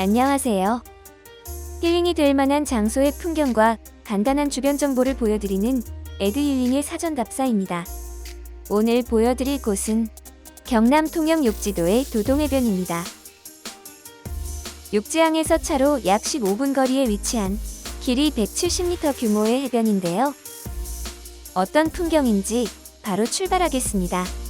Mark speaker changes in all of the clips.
Speaker 1: 안녕하세요. 힐링이 될 만한 장소의 풍경과 간단한 주변 정보를 보여드리는 에드 힐링의 사전 답사입니다. 오늘 보여드릴 곳은 경남 통영 욕지도의 도동해변입니다. 욕지항에서 차로 약 15분 거리에 위치한 길이 170m 규모의 해변인데요. 어떤 풍경인지 바로 출발하겠습니다.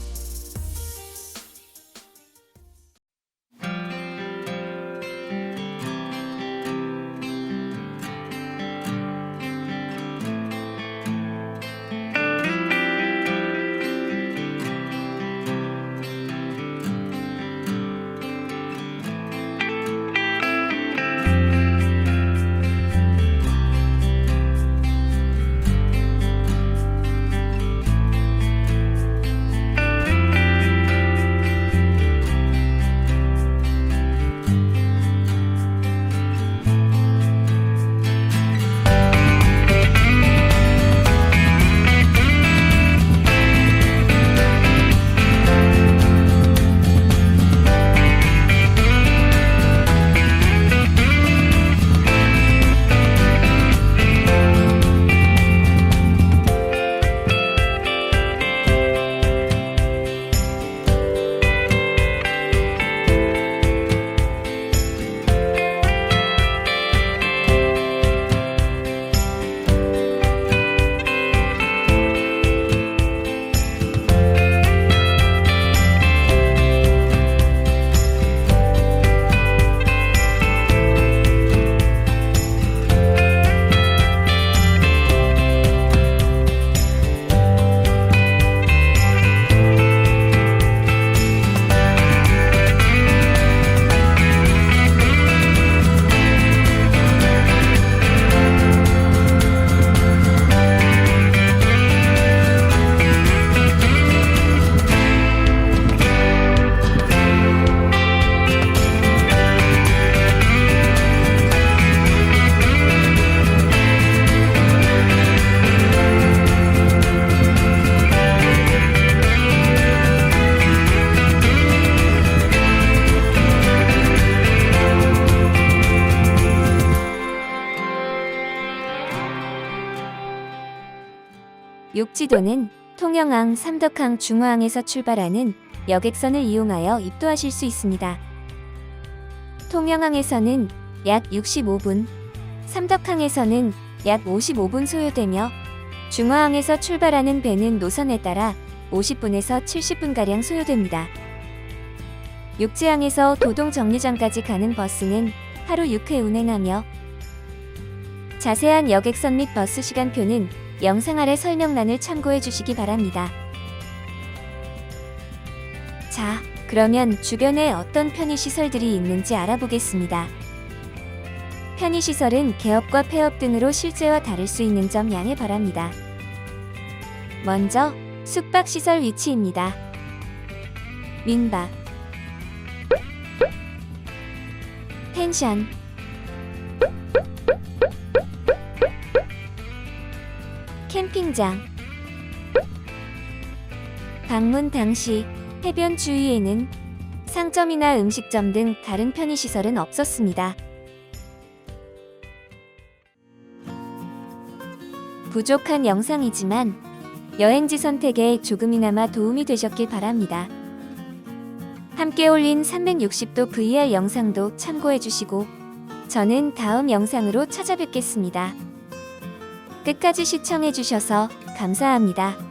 Speaker 1: 욕지도는 통영항, 삼덕항, 중화항에서 출발하는 여객선을 이용하여 입도하실 수 있습니다. 통영항에서는 약 65분, 삼덕항에서는 약 55분 소요되며 중화항에서 출발하는 배는 노선에 따라 50분에서 70분가량 소요됩니다. 욕지항에서 도동 정류장까지 가는 버스는 하루 6회 운행하며 자세한 여객선 및 버스 시간표는 영상 아래 설명란을 참고해 주시기 바랍니다. 자, 그러면 주변에 어떤 편의시설들이 있는지 알아보겠습니다. 편의시설은 개업과 폐업 등으로 실제와 다를 수 있는 점 양해 바랍니다. 먼저, 숙박시설 위치입니다. 민박 펜션 캠핑장 방문 당시 해변 주위에는 상점이나 음식점 등 다른 편의시설은 없었습니다. 부족한 영상이지만 여행지 선택에 조금이나마 도움이 되셨길 바랍니다. 함께 올린 360도 VR 영상도 참고해 주시고 저는 다음 영상으로 찾아뵙겠습니다. 끝까지 시청해 주셔서 감사합니다.